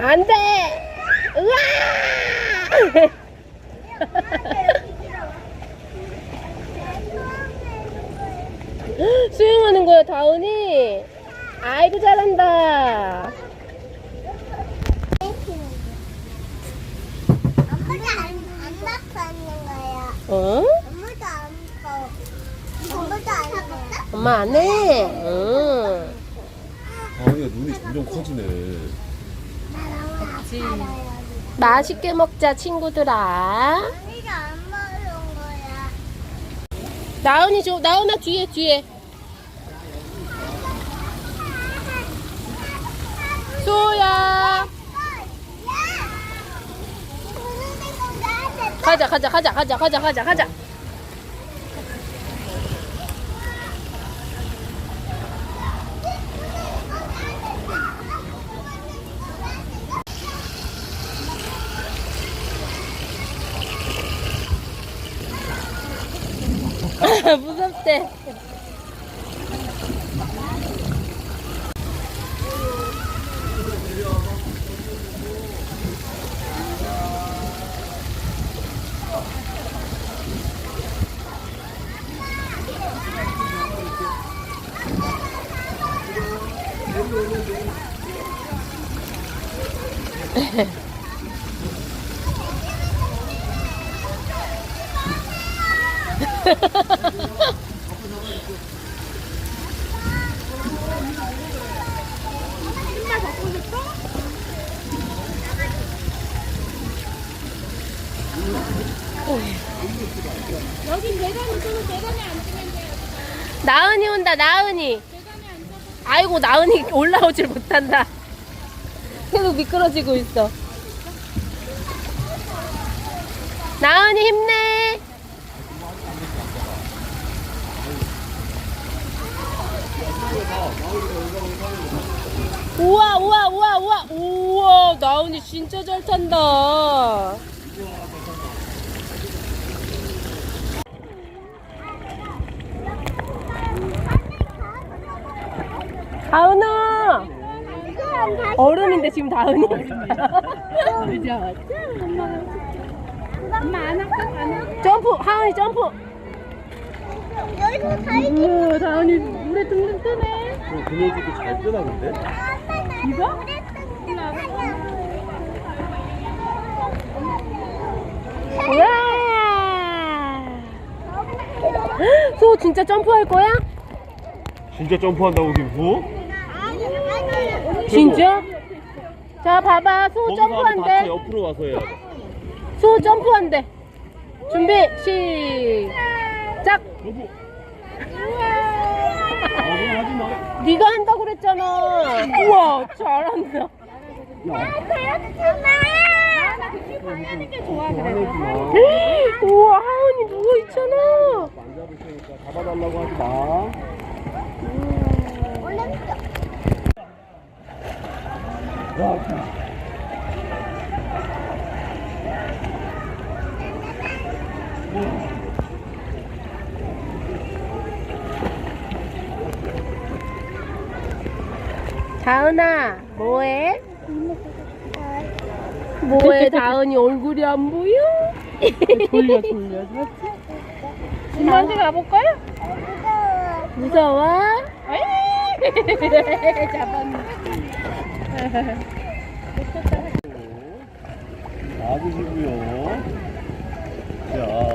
안 돼! 으아! 수영하는 거야, 다운이? 아이고, 잘한다. 엄마도 안, 안 나타나는 거야. 어? 엄마도 안 봐. 엄마도 안 봐. 엄마 안 해. 응. 다은이가 눈이 점점 커지네. 맛있게 먹자, 친구들아. 언니가 안 먹은 거야. 나은이 줘, 나은아 뒤에, 뒤에. 소야. 가자, 가자, 가자, 가자, 가자, 가자, 가자. 무섭대. 나은이 온다, 나은이. 아이고, 나은이 올라오질 못한다. 계속 미끄러지고 있어. 나은이 힘내. 우와, 우와, 우와, 우와, 우와, 나은이 진짜 잘 탄다. 다은아! 얼음인데 지금 다은이. 엄마 안 할까? 안 할까? 점프! 하은이 점프! 여기서 살기. 우와, 다은이 물에 둥둥 뜨네. 어, 그녀들도 잘 뜨나 본데? 이거? 우와! 소 진짜 점프할 거야? 진짜 점프한다고 김수? 진짜? 자, 봐봐. 소 거기서 점프한대. 옆으로 와서 해야 돼. 소 점프한대. 준비, 시작! 여보. 아, 그냥 하지 마. 네가 한다고 그랬잖아. 우와, 잘한다. 야, 마. 우와, 하은이 누워 있잖아. 만져볼 테니까 잡아달라고 하지 마. 야, 다은아, 뭐해? 뭐해, 다은이 얼굴이 안 보여? 돌려, 돌려. 엄마한테 가볼까요? 무서워? 잡았네. 놔주시고요. 자,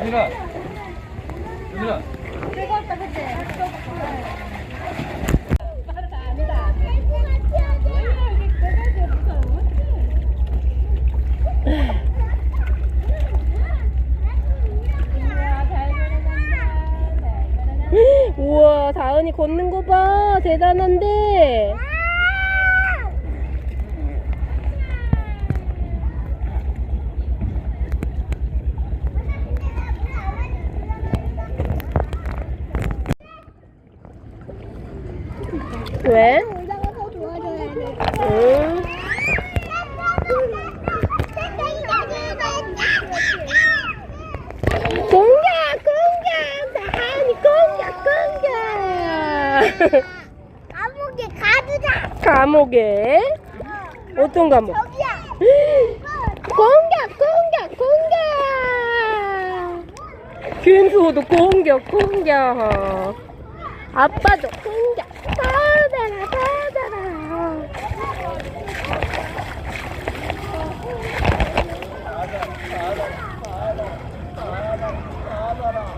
유진아 유진아. 우와 다은이 걷는 거봐. 대단한데. 왜? 올라가서 도와줘야. 공격, 공격, 다은이 공격, 공격. 감옥에? 어떤 감옥? 공격, 공격, 공격. 균수호도 공격, 공격. 아빠도 공격. 받아라, 받아라. 무서워.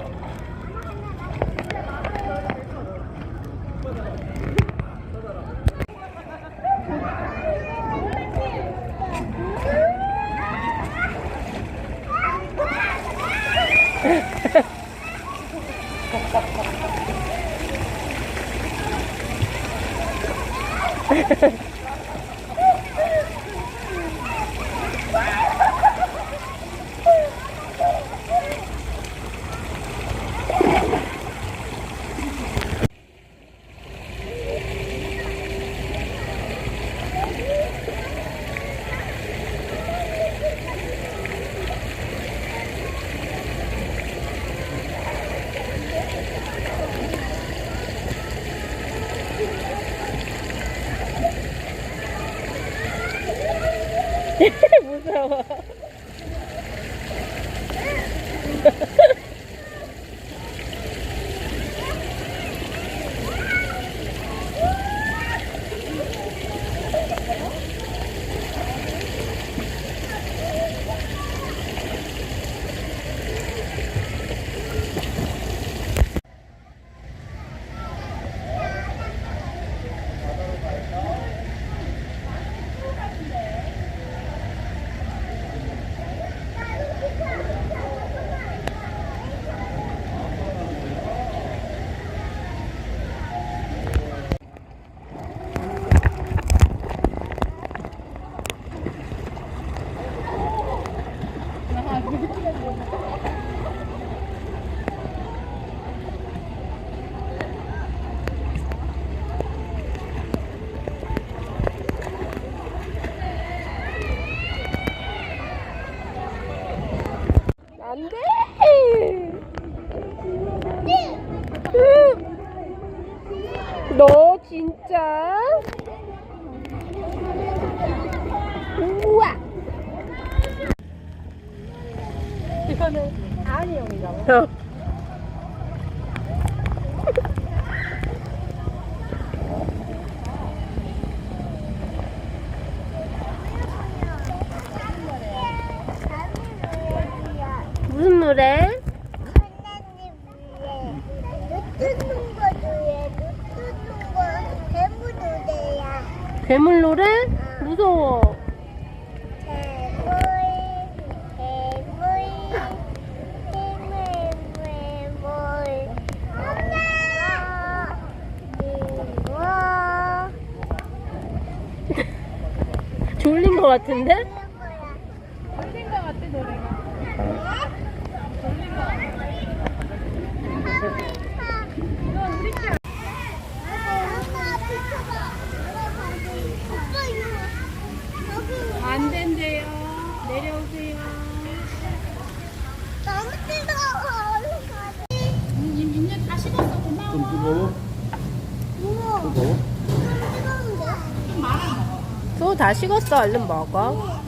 안 돼! 으! 너 진짜? 우와! 이거는 아니 형이가 봐. 무슨 노래? 하나님 눈뜨는 거 주에 눈뜨는 거 대부 노래야. 괴물 노래? 무서워. 엄마 이거 졸린 것 같은데? 이런 거야. 안 된대요. 내려오세요. 너무 뜨거워. 얼른 가자. 좀 뜨거워? 우와, 뜨거워? 뜨거운데? 또 다 식었어. 얼른 먹어.